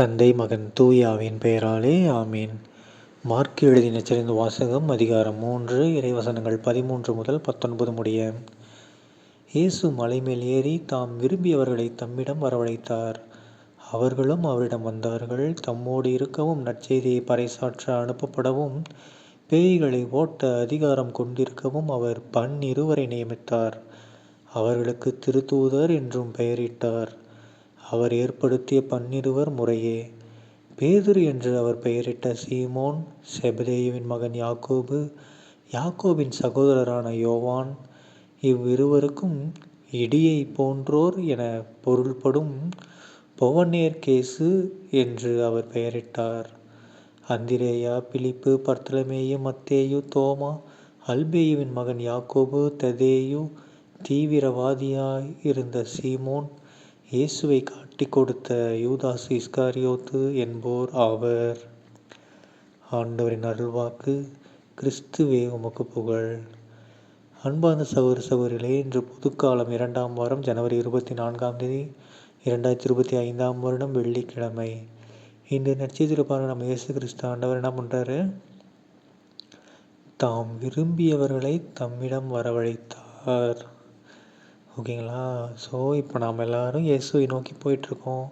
தந்தை மகன் தூயாவின் பெயராலே ஆமீன். மார்க் எழுதி நச்சரிந்த வாசகம் அதிகாரம் மூன்று இறைவசனங்கள் பதிமூன்று முதல் பத்தொன்பது முடிய. இயேசு மலைமேல் ஏறி தாம் விரும்பியவர்களை தம்மிடம் வரவழைத்தார். அவர்களும் அவரிடம் வந்தார்கள். தம்மோடு இருக்கவும் நற்செய்தியை பறைசாற்ற அனுப்பப்படவும் பேய்களை ஓட்ட அதிகாரம் கொண்டிருக்கவும் அவர் பன்னிருவரை நியமித்தார். அவர்களுக்கு திருத்தூதர் என்றும் பெயரிட்டார். அவர் ஏற்படுத்திய பன்னிருவர் முறையே. பேதுரு என்று அவர் பெயரிட்ட சீமோன் செபதேயுவின் மகன் யாக்கோபு யாக்கோபின் சகோதரரான யோவான் இவ்விருவருக்கும் இடியை போன்றோர் என பொருள்படும் பொவனேர் கேசு என்று அவர் பெயரிட்டார். அந்திரேயா பிலிப்பு பர்த்தலமேயு மத்தேயு தோமா அல்பேயுவின் மகன் யாக்கோபு ததேயு தீவிரவாதியாய் இருந்த சீமோன் இயேசுவை காட்டி கொடுத்த யூதாஸ் இஸ்காரியோத்து என்போர் ஆவர். ஆண்டவரின் அருள்வாக்கு கிறிஸ்துவே உமக்கு புகழ். அன்பார்ந்த சகோதர சகோதரிகளே இன்று புதுக்காலம் இரண்டாம் வாரம் ஜனவரி இருபத்தி நான்காம் தேதி இரண்டாயிரத்தி இருபத்தி ஐந்தாம் வருடம் வெள்ளிக்கிழமை. இன்று நட்சத்திர நம்ம இயேசு கிறிஸ்து ஆண்டவர் என்ன பண்ணுறாரு தாம் விரும்பியவர்களை தம்மிடம் வரவழைத்தார். ஓகேங்களா? ஸோ இப்போ நாம் எல்லோரும் இயேசுவை நோக்கி போயிட்டுருக்கோம்.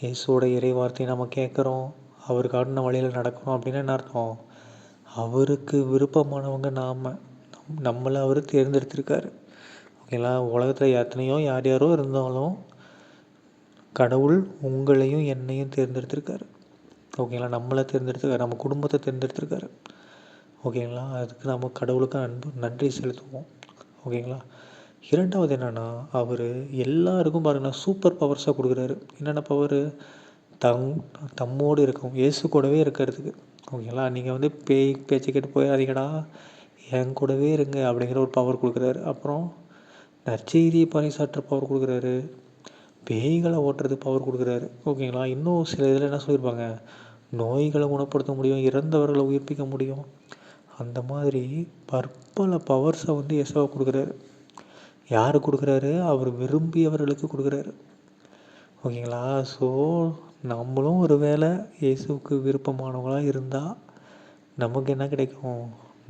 இயேசுவோட இறை வார்த்தையை நம்ம கேட்குறோம். அவர் காட்டின வழியில் நடக்கிறோம் அப்படின்னு என்ன அர்த்தம்? அவருக்கு விருப்பமானவங்க நாம் நம்மளை அவர் தேர்ந்தெடுத்திருக்காரு. ஓகேங்களா? உலகத்தில் எத்தனையோ யார் யாரோ இருந்தாலும் கடவுள் உங்களையும் என்னையும் தேர்ந்தெடுத்திருக்காரு. ஓகேங்களா? நம்மளை தேர்ந்தெடுத்துருக்காரு. நம்ம குடும்பத்தை தேர்ந்தெடுத்திருக்காரு. ஓகேங்களா? அதுக்கு நம்ம கடவுளுக்கு அன்பு நன்றி செலுத்துவோம். ஓகேங்களா? இரண்டாவது என்னென்னா அவர் எல்லாருக்கும் பாருங்கன்னா சூப்பர் பவர்ஸாக கொடுக்குறாரு. என்னென்ன பவர் தங் தம்மோடு இருக்கும் இயேசு கூடவே இருக்கிறதுக்கு. ஓகேங்களா? நீங்கள் வந்து பேய் பேச்சு கேட்டு போயாதீங்கடா என் கூடவே இருங்க அப்படிங்கிற ஒரு பவர் கொடுக்குறாரு. அப்புறம் நற்செய்தியை பறைசாற்ற பவர் கொடுக்குறாரு. பேய்களை ஓட்டுறது பவர் கொடுக்குறாரு. ஓகேங்களா? இன்னும் சில இதில் என்ன சொல்லியிருப்பாங்க? நோய்களை குணப்படுத்த முடியும் இறந்தவர்களை உயிர்ப்பிக்க முடியும். அந்த மாதிரி பற்பல பவர்ஸை வந்து எசவா கொடுக்குறாரு. யார் கொடுக்குறாரு? அவர் விரும்பியவர்களுக்கு கொடுக்குறாரு. ஓகேங்களா? ஸோ நம்மளும் ஒரு வேளை இயேசுவுக்கு விருப்பமானவங்களாக இருந்தால் நமக்கு என்ன கிடைக்கும்?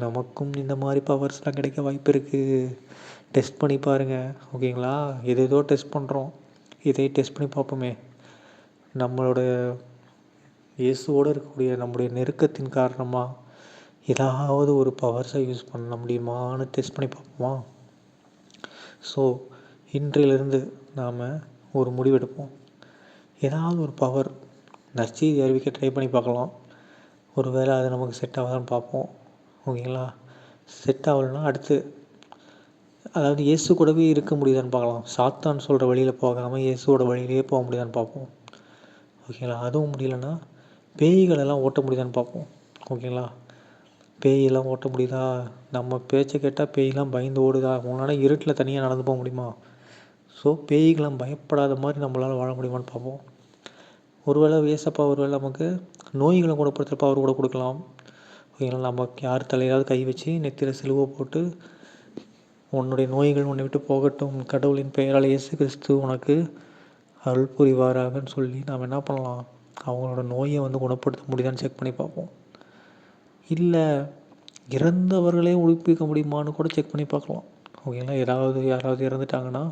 நமக்கும் இந்த மாதிரி பவர்ஸ்லாம் கிடைக்க வாய்ப்பு இருக்குது டெஸ்ட் பண்ணி பாருங்கள் ஓகேங்களா? எது ஏதோ டெஸ்ட் பண்ணுறோம் இதை டெஸ்ட் பண்ணி பார்ப்போமே. நம்மளோட இயேசுவோடு இருக்கக்கூடிய நம்முடைய நெருக்கத்தின் காரணமாக ஏதாவது ஒரு பவர்ஸை யூஸ் பண்ண முடியுமான்னு டெஸ்ட் பண்ணி பார்ப்போமா? ஸோ இன்றையிலிருந்து நாம் ஒரு முடிவெடுப்போம். ஏதாவது ஒரு பவர் நற்செய்தி அறிவிக்க ட்ரை பண்ணி பார்க்கலாம். ஒரு வேளை அது நமக்கு செட் ஆகுதான்னு பார்ப்போம். ஓகேங்களா? செட் ஆகலைன்னா அடுத்து அதாவது இயேசு கூடவே இருக்க முடியுதான்னு பார்க்கலாம். சாத்தான் சொல்கிற வழியில் போகாமல் இயேசுவோட வழியிலேயே போக முடியுதான்னு பார்ப்போம். ஓகேங்களா? அதுவும் முடியலன்னா பேய்களெல்லாம் ஓட்ட முடியுதான்னு பார்ப்போம். ஓகேங்களா? பேயெல்லாம் ஓட்ட முடியுதா? நம்ம பேச்சை கேட்டால் பேயெல்லாம் பயந்து ஓடுதா? உன்னால் இருட்டில் தனியாக நடந்து போக முடியுமா? ஸோ பேய்களாம் பயப்படாத மாதிரி நம்மளால் வாழ முடியுமான்னு பார்ப்போம். ஒருவேளை வேசப்பா ஒருவேளை நமக்கு நோய்களை குணப்படுத்துகிறப்ப அவர் கூட கொடுக்கலாம். ஓகேங்களா நம்ம யார் தலையாவது கை வச்சு நெத்தியில் சிலுவை போட்டு உன்னுடைய நோய்கள் உன்னை விட்டு போகட்டும். கடவுளின் பெயரால் இயேசு கிறிஸ்து உனக்கு அருள் புரிவாராகன்னு சொல்லி நாம் என்ன பண்ணலாம்? அவங்களோட நோயை வந்து குணப்படுத்த முடியுதான்னு செக் பண்ணி பார்ப்போம். இல்லை இறந்தவர்களையும் உயிர்ப்பிக்க முடியுமான்னு கூட செக் பண்ணி பார்க்கலாம். ஓகேங்களா? யாராவது யாராவது இறந்துட்டாங்கன்னா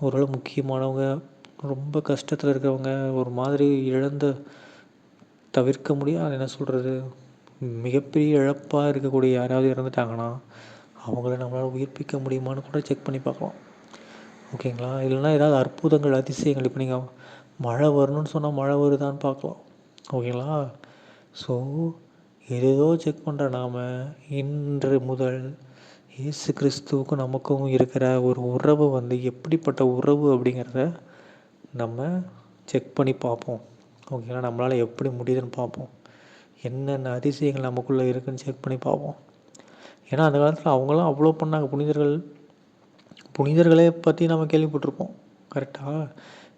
ஓரளவு முக்கியமானவங்க ரொம்ப கஷ்டத்தில் இருக்கிறவங்க ஒரு மாதிரி இழந்த தவிர்க்க முடியாது. என்ன சொல்கிறது மிகப்பெரிய இழப்பாக இருக்கக்கூடிய யாராவது இறந்துட்டாங்கன்னா அவங்கள நம்மளால் உயிர்ப்பிக்க முடியுமான்னு கூட செக் பண்ணி பார்க்கலாம். ஓகேங்களா? இல்லைனா ஏதாவது அற்புதங்கள் அதிசயங்கள். இப்போ நீங்கள் மழை வரணும்னு சொன்னால் மழை வருதான்னு பார்க்கலாம். ஓகேங்களா? ஸோ ஏதேதோ செக் பண்ணுற நாம் இன்று முதல் இயேசு கிறிஸ்துவுக்கும் நமக்கும் இருக்கிற ஒரு உறவு வந்து எப்படிப்பட்ட உறவு அப்படிங்கிறத நம்ம செக் பண்ணி பார்ப்போம். ஓகேங்களா? நம்மளால் எப்படி முடியுதுன்னு பார்ப்போம். என்னென்ன அதிசயங்கள் நமக்குள்ளே இருக்குதுன்னு செக் பண்ணி பார்ப்போம். ஏன்னா அந்த காலத்தில் அவங்களாம் அவ்வளோ பண்ணாங்க. புனிதர்கள் புனிதர்களே பற்றி நம்ம கேள்விப்பட்டிருப்போம். கரெக்டாக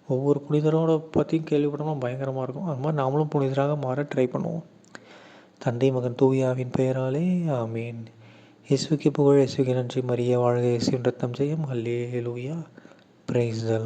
ஒவ்வொரு புனிதரோட பற்றியும் கேள்விப்பட்டோம்னா பயங்கரமாக இருக்கும். அது மாதிரி நாமளும் புனிதராக மாற ட்ரை பண்ணுவோம். தந்தை மகன் தூயாவின் பெயராலே ஆமீன். இயேசுக்கு புகழ் இயேசுக்கு நன்றி. மரிய வாழ்க இயேசுவின் ரத்தம் செய்யும் அல்லே லூயா பிரைஸ் த